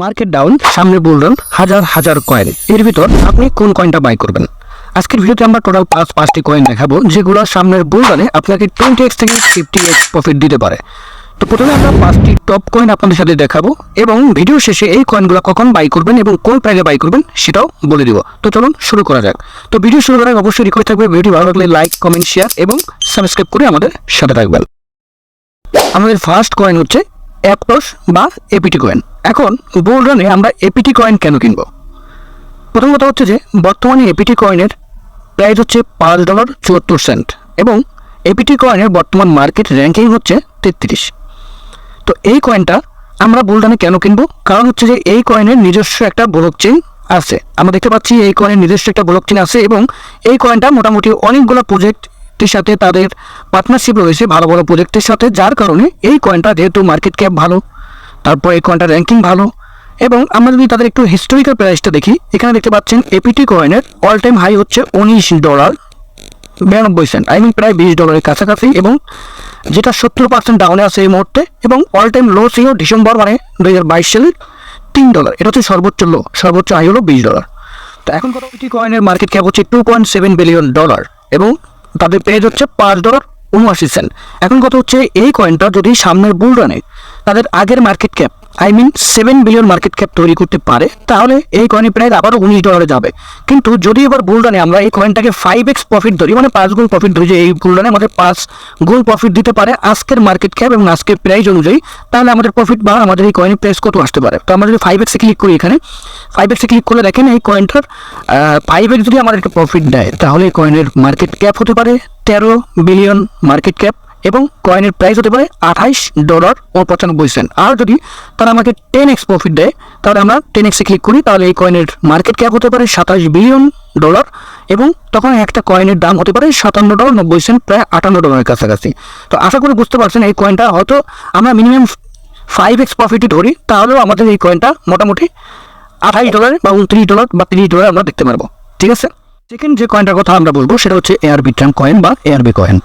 Market down সামনে বললেন হাজার হাজার কয়েন এর ভিতর আপনি কোন কয়েনটা বাই করবেন? আজকের ভিডিওতে আমরা টোটাল পাঁচ, পাঁচটি কয়েন দেখাবো, যেগুলো সামনের বুলডানে আপনাকে টোয়েন্টি এক্স থেকে ফিফটি এক্স প্রফিট দিতে পারে। তো প্রথমে আমরা পাঁচটি টপ কয়েন আপনাদের সাথে দেখাবো, এবং ভিডিও শেষে এই কয়েনগুলো কখন বাই করবেন এবং কোন প্রাইসে বাই করবেন সেটাও বলে দিব। তো চলুন শুরু করা যাক। তো ভিডিও শুরু করার অবশ্যই রিকোয়েস্ট থাকবে ভিডিও ভালো লাগলে লাইক কমেন্ট শেয়ার এবং সাবস্ক্রাইব করে আমাদের সাথে থাকবেন। আমাদের ফার্স্ট কয়েন হচ্ছে অ্যাপটস বা এপিটি কয়েন এখন বোল্ড রানে আমরা এপিটি কয়েন কেন কিনব? প্রথম কথা হচ্ছে যে, বর্তমানে এপিটি কয়েনের প্রাইস হচ্ছে পাঁচ ডলার চুয়াত্তর সেন্ট এবং এপিটি কয়েনের বর্তমান মার্কেট র্যাঙ্কিং হচ্ছে তেত্রিশ। তো এই কয়েনটা আমরা বুলডানে কেন কিনবো? কারণ হচ্ছে যে, এই কয়েনের নিজস্ব একটা ব্লক চেইন আছে। আমরা দেখতে পাচ্ছি এই কয়েনের নিজস্ব একটা ব্লক চেইন আছে এবং এই কয়েনটা মোটামুটি অনেকগুলো প্রজেক্টের সাথে তাদের পার্টনারশিপ রয়েছে, ভালো ভালো প্রজেক্টের সাথে, যার কারণে এই কয়েনটা যেহেতু মার্কেট ক্যাপ ভালো তারপর এই কয়েনটার র্যাঙ্কিং ভালো। এবং আমরা যদি তাদের একটু হিস্টোরিক্যাল প্রাইসটা দেখি, এখানে দেখতে পাচ্ছেন এপিটি কয়েনের অল টাইম হাই হচ্ছে উনিশ ডলার বিরানব্বই সেন্ট আই মিন প্রায় বিশ ডলারের কাছাকাছি এবং যেটা সত্তর পার্সেন্ট ডাউনে আছে এই মুহূর্তে এবং অল টাইম লো ছিল ডিসেম্বর মানে দুই হাজার বাইশ সালের তিন ডলার এটা হচ্ছে সর্বোচ্চ লো সর্বোচ্চ হাই হলো বিশ ডলার তো এখন কত এটি কয়েনের মার্কেট ক্যাপ হচ্ছে two point seven billion dollar এবং তাদের পেজ হচ্ছে পাঁচ ডলার উনআশি সেন্ট এখন কত হচ্ছে এই কয়েনটা যদি সামনের বুল রানে তাদের আগের market cap I mean seven billion market cap তৈরি করতে পারে, তাহলে এই কয়েনের প্রাইস আবারও উনিশ ডলারে যাবে। কিন্তু যদি এবার বুলডানে আমরা এই কয়েনটাকে ফাইভ এক্স প্রফিট ধরি মানে পাঁচ গুণ প্রফিট ধরি, যে এই বুলডানে আমাদের পাঁচ গুণ প্রফিট দিতে পারে আজকের মার্কেট ক্যাপ এবং আজকের প্রাইস অনুযায়ী, তাহলে আমাদের প্রফিট বা আমাদের এই কয়েনের প্রাইস কত আসতে পারে? তো আমরা যদি ফাইভ এক্সে ক্লিক করি এখানে ফাইভ এক্সে ক্লিক করলে দেখেন এই কয়েনটার ফাইভ এক্স যদি আমাদেরকে প্রফিট দেয়, তাহলে এই কয়েনের মার্কেট ক্যাপ হতে পারে তেরো বিলিয়ন মার্কেট ক্যাপ এবং কয়েনের প্রাইস হতে পারে আঠাইশ ডলার ও পঁচানব্বই সেন্ট আর যদি তারা আমাকে টেন এক্স প্রফিট দেয়, তাহলে আমরা টেন এক্সে ক্লিক করি, তাহলে এই কয়েনের মার্কেট ক্যাপ হতে পারে সাতাশ বিলিয়ন ডলার এবং তখন একটা কয়েনের দাম হতে পারে সাতান্ন ডলার নব্বই সেন্ট প্রায় আটান্ন ডলারের কাছাকাছি। তো আশা করি বুঝতে পারছেন এই কয়েনটা হয়তো আমরা মিনিমাম ফাইভ এক্স প্রফিটই ধরি, তাহলেও আমাদের এই কয়েনটা মোটামুটি আঠাইশ ডলার বা উনত্রিশ ডলার বা তিরিশ ডলার আমরা দেখতে পারব। ঠিক আছে? সেকেন্ড যে কয়েনটার কথা আমরা বলব, সেটা হচ্ছে এআরবি ট্রাম কয়েন বা এআরবি কয়েন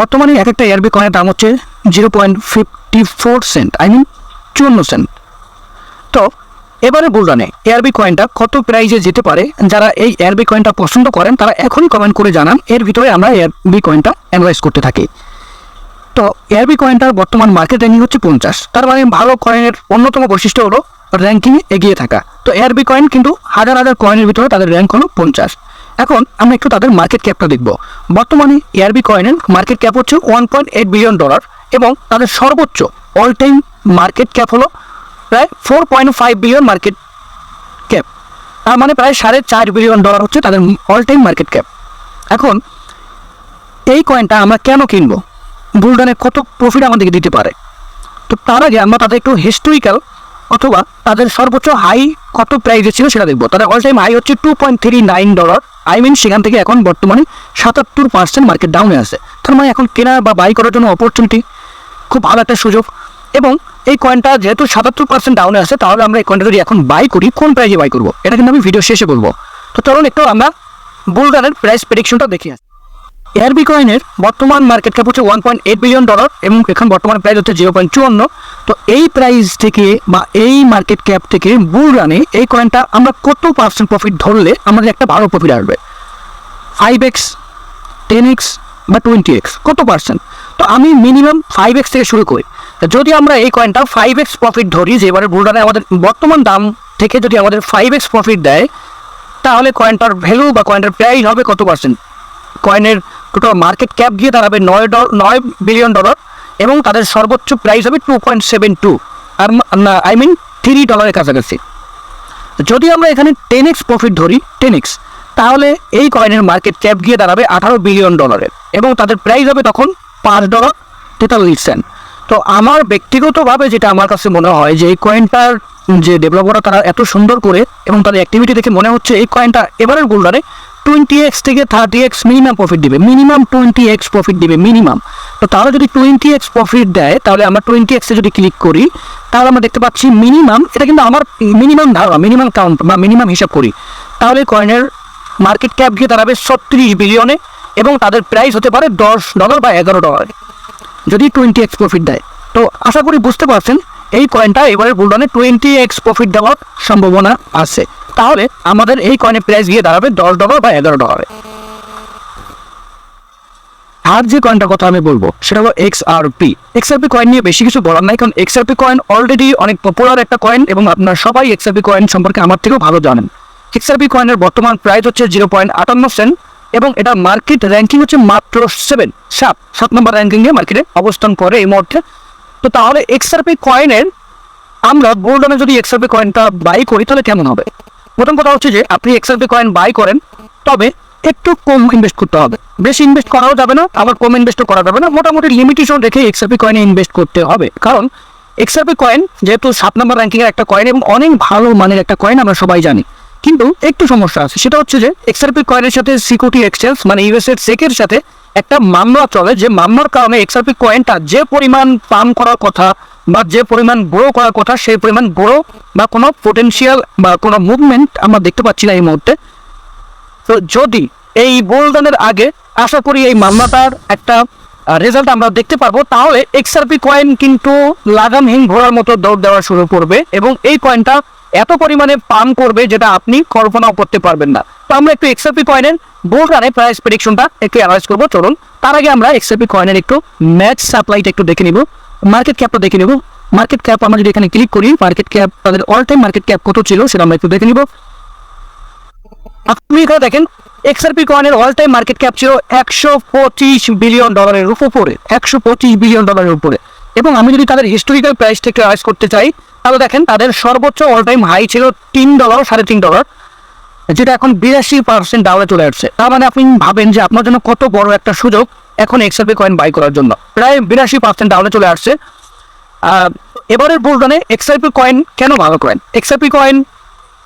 বর্তমানে এক একটা এয়ারবি কয়েনের দাম হচ্ছে zero point fifty four cent I mean চুয়ান্ন সেন্ট তো, এবারে বুলরানে এয়ারবি কয়েনটা কত প্রাইজে যেতে পারে? যারা এই এয়ারবি কয়েনটা পছন্দ করেন, তারা এখনই কমেন্ট করে জানান। এর ভিতরে আমরা এয়ারবি কয়েনটা অ্যানালাইজ করতে থাকি। তো এয়ারবি কয়েনটার বর্তমান মার্কেট র্যাঙ্কিং হচ্ছে পঞ্চাশ। তার মানে ভালো কয়েনের অন্যতম বৈশিষ্ট্য হলো র্যাঙ্কিংয়ে এগিয়ে থাকা। তো এয়ারবি কয়েন কিন্তু হাজার হাজার কয়েনের ভিতরে তাদের র্যাঙ্ক হলো পঞ্চাশ। এখন আমরা একটু তাদের মার্কেট ক্যাপটা দেখব। বর্তমানে এয়ারবি কয়েনের মার্কেট ক্যাপ হচ্ছে one point eight billion dollar এবং তাদের সর্বোচ্চ অল টাইম মার্কেট ক্যাপ হলো প্রায় four point five billion market cap তার মানে প্রায় সাড়ে চার বিলিয়ন ডলার হচ্ছে তাদের অল টাইম মার্কেট ক্যাপ এখন এই কয়েনটা আমরা কেন কিনবো? বুলডানে কত প্রফিট আমাদেরকে দিতে পারে? তো তার আগে আমরা তাদের একটু হিস্টোরিক্যাল অথবা তাদের সর্বোচ্চ হাই কত প্রাইসে ছিল সেটা দেখব। তাদের অল টাইম হাই হচ্ছে two point three nine dollar I mean সেখান থেকে এখন বর্তমানে সাতাত্তর পার্সেন্ট মার্কেট ডাউনে আছে। তার মানে এখন কেনা বা বাই করার জন্য অপরচুনিটি খুব ভালো একটা সুযোগ। এবং এই কয়েনটা যেহেতু সাতাত্তর পার্সেন্ট ডাউনে আছে, তাহলে আমরা এই কয়েনটা যদি এখন বাই করি, কোন প্রাইসে বাই করব? এটা কিন্তু আমি ভিডিও শেষে বলব। তো চলুন একটু আমরা বুলডানের প্রাইস প্রেডিকশনটা দেখি আসি এয়ারবি কয়েনের বর্তমান মার্কেট ক্যাপ হচ্ছে one point eight billion dollar এবং এখন বর্তমান প্রাইস হচ্ছে জিরো পয়েন্ট চুয়ান্ন তো এই প্রাইস থেকে বা এই মার্কেট ক্যাপ থেকে বুল রানে এই কয়েনটা আমরা কত পার্সেন্ট প্রফিট ধরলে আমাদের একটা ভালো প্রফিট আসবে? ফাইভ এক্স টেন এক্স বা টোয়েন্টি এক্স কত পার্সেন্ট তো আমি মিনিমাম ফাইভ এক্স থেকে শুরু করি। যদি আমরা এই কয়েনটা ফাইভ এক্স প্রফিট ধরি, যে এবারে বুলডানে আমাদের বর্তমান দাম থেকে যদি আমাদের ফাইভ এক্স প্রফিট দেয়, তাহলে কয়েনটার ভ্যালু বা কয়েনটার প্রাইস হবে কত পার্সেন্ট কয়েনের টোটাল মার্কেট ক্যাপ গিয়ে দাঁড়াবে নয় ডল, নয় বিলিয়ন ডলার এবং তাদের সর্বোচ্চ প্রাইস হবে টু পয়েন্ট সেভেন টু আর আই মিন থ্রি ডলারের কাছাকাছি। যদি আমরা এখানে টেন এক্স প্রফিট ধরি টেন এক্স তাহলে এই কয়েনের মার্কেট ক্যাপ গিয়ে দাঁড়াবে আঠারো বিলিয়ন ডলারের এবং তাদের প্রাইস হবে তখন পাঁচ ডলার তেতাল্লিশ সেন্ট তো আমার ব্যক্তিগতভাবে যেটা আমার কাছে মনে হয় যে এই কয়েনটার যে ডেভেলপাররা তারা এত সুন্দর করে এবং তাদের অ্যাক্টিভিটি দেখে মনে হচ্ছে এই কয়েনটা এবারের গোল্ডারে টোয়েন্টি এক্স থেকে থার্টি এক্স মিনিমাম প্রফিট দিবে। মিনিমাম টোয়েন্টি এক্স প্রফিট দিবে মিনিমাম তো তারা যদি টোয়েন্টি এক্স প্রফিট দেয়, তাহলে আমরা টোয়েন্টি এক্সে যদি ক্লিক করি, তাহলে আমরা দেখতে পাচ্ছি মিনিমাম এটা কিন্তু আমার মিনিমাম ধারণা মিনিমাম কাউন্ট বা মিনিমাম হিসাব করি। তাহলে কয়েনের মার্কেট ক্যাপ গিয়ে দাঁড়াবে ছত্রিশ বিলিয়নে এবং তাদের প্রাইস হতে পারে দশ ডলার বা এগারো ডলার যদি টোয়েন্টি এক্স প্রফিট দেয়। তো আশা করি বুঝতে পারছেন, এই কয়েনটা এবারে বুলডনে টোয়েন্টি এক্স প্রফিট দেওয়ার সম্ভাবনা আছে। তাহলে আমাদের এই কয়েনের প্রাইস গিয়ে দাঁড়াবে দশ ডলার বা এগারো ডলারে। আর যে কয়েনটার কথা আমি বলব, সেটা হলো X R P X R P coin নিয়ে বেশি কিছু বলার নাই, কারণ X R P coin already অনেক পপুলার একটা কয়েন এবং আপনার সবাই এক্স আর পি কয়েন সম্পর্কে আমার থেকেও ভালো জানেন। এক্স আর পি কয়েনের বর্তমান প্রাইস হচ্ছে জিরো পয়েন্ট আটান্ন সেন্ট এবং এটা মার্কেট র্যাঙ্কিং হচ্ছে মাত্র সেভেন সাত সাত নম্বর র্যাঙ্কিংয়ে মার্কেটে অবস্থান করে এই মুহূর্তে। তো তাহলে এক্স আর পি কয়েনের আমরা গোল্ডনে যদি এক্স আর পি কয়েনটা বাই করি, তাহলে কেমন হবে? প্রথম কথা হচ্ছে যে, আপনি এক্সআরপি কয়েন বাই করেন, তবে একটু কম ইনভেস্ট করতে হবে। বেশি ইনভেস্ট করাও যাবে না, আবার কম ইনভেস্টও করা যাবে না। মোটামুটি লিমিটেশন রেখে এক্সআরপি কয়েনে ইনভেস্ট করতে হবে। কারণ এক্সআরপি কয়েন যেহেতু সাত নম্বর র্যাঙ্কিংয়ের একটা কয়েন এবং অনেক ভালো মানের একটা কয়েন আমরা সবাই জানি। কিন্তু একটু সমস্যা আছে, সেটা হচ্ছে যে এক্সআরপি কয়েনের সাথে সিকিউরিটি এক্সচেঞ্জ মানে ইউএসএর সেকের সাথে একটা মামলা চলে, যে মামলার কারণে এক্সআরপি কয়েনটা যে পরিমাণ পাম্প করার কথা বা যে পরিমাণ গ্রো করার কথা, সেই পরিমাণ গ্রো বা কোনো পোটেনশিয়াল বা কোনো মুভমেন্ট আমরা দেখতে পাচ্ছি না এই মুহূর্তে। তো যদি এই বোলদানের আগে আশা করি এই মামলাটার একটা রেজাল্ট আমরা দেখতে পারব, তাহলে এক্সআরপি কয়েন কিন্তু লাগামহীন ঘোরার মতো দৌড় দেওয়া শুরু করবে এবং এই কয়েনটা এত পরিমাণে পাম্প করবে যেটা আপনি কল্পনাও করতে পারবেন না। তো আমরা একটু এক্সআরপি কয়েনের বোল রানে প্রাইস প্রেডিকশনটা একটু অ্যানালাইজ করব। চলুন, তার আগে আমরা এক্সআরপি কয়েনের একটু ম্যাচ সাপ্লাইটা একটু দেখে নিব। মার্কেট ক্যাপটা দেখে নেব। মার্কেট ক্যাপ আমরা যদি এখানে ক্লিক করি মার্কেট ক্যাপ তাদের অল টাইম মার্কেট ক্যাপ কত ছিল সেটা আমরা একটু দেখে নিব। আপনি এখানে দেখেন এক্সআরপি কয়েনের অল টাইম মার্কেট ক্যাপ ছিল একশো পঁচিশ বিলিয়ন ডলারের উপরে, একশো পঁচিশ বিলিয়ন ডলারের উপরে। এবং আমি যদি তাদের হিস্টোরিক্যাল প্রাইসটা একটু রাইজ করতে চাই, তাহলে দেখেন তাদের সর্বোচ্চ অল টাইম হাই ছিল তিন ডলার সাড়ে তিন ডলার যেটা এখন বিরাশি পার্সেন্ট ডাউনে চলে আসছে। তার মানে আপনি ভাবেন যে আপনার জন্য কত বড় একটা সুযোগ এখন এক্সআরপি কয়েন বাই করার জন্য। প্রায় বিরাশি পার্সেন্ট ডাউনে চলে আসছে। এবারের বুলডনে এক্সআরপি কয়েন কেন ভালো কয়েন এক্সআরপি কয়েন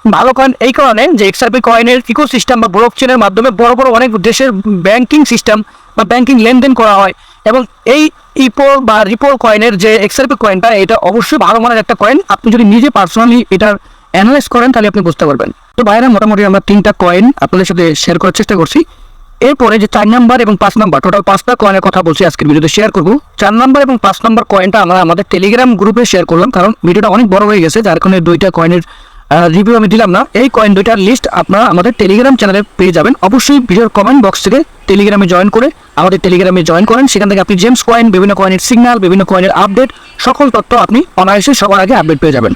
ভালো কয়েন এই কারণে যে এক্সআরপি কয়েনের ইকো সিস্টেম বা ব্লক চেনের মাধ্যমে বড় বড় অনেক দেশের ব্যাংকিং সিস্টেম বা ব্যাংকিং লেনদেন করা হয় এবং এই ইপো বা রিপোল কয়েনের যে এক্সআরপি কয়েনটা এটা অবশ্যই ভালো মানের একটা কয়েন আপনি যদি নিজে পার্সোনালি এটার অ্যানালাইজ করেন, তাহলে আপনি বুঝতে পারবেন। তো বাইরে মোটামুটি আমরা তিনটা কয়েন আপনাদের সাথে শেয়ার করার চেষ্টা করছি। এরপরে যে চার নাম্বার এবং পাঁচ নাম্বার টোটাল পাঁচটা কয়েনের কথা বলছি আজকের ভিডিওতে শেয়ার করব। চার নাম্বার এবং পাঁচ নাম্বার কয়েনটা আমরা আমাদের টেলিগ্রাম গ্রুপে শেয়ার করলাম, কারণ ভিডিওটা অনেক বড় হয়ে গেছে, যার কারণে দুইটা কয়েনের রিভিউ আমি দিলাম না। এই কয়েন দুইটার লিস্ট আপনারা আমাদের টেলিগ্রাম চ্যানেলে পেয়ে যাবেন। অবশ্যই ভিডিওর কমেন্ট বক্স থেকে টেলিগ্রামে জয়েন করে আমাদের টেলিগ্রামে জয়েন করেন। সেখান থেকে আপনি জেমস কয়েন বিভিন্ন কয়েনের সিগন্যাল বিভিন্ন কয়েনের আপডেট সকল তথ্য আপনি অনায়াসে সবার আগে আপডেট পেয়ে যাবেন।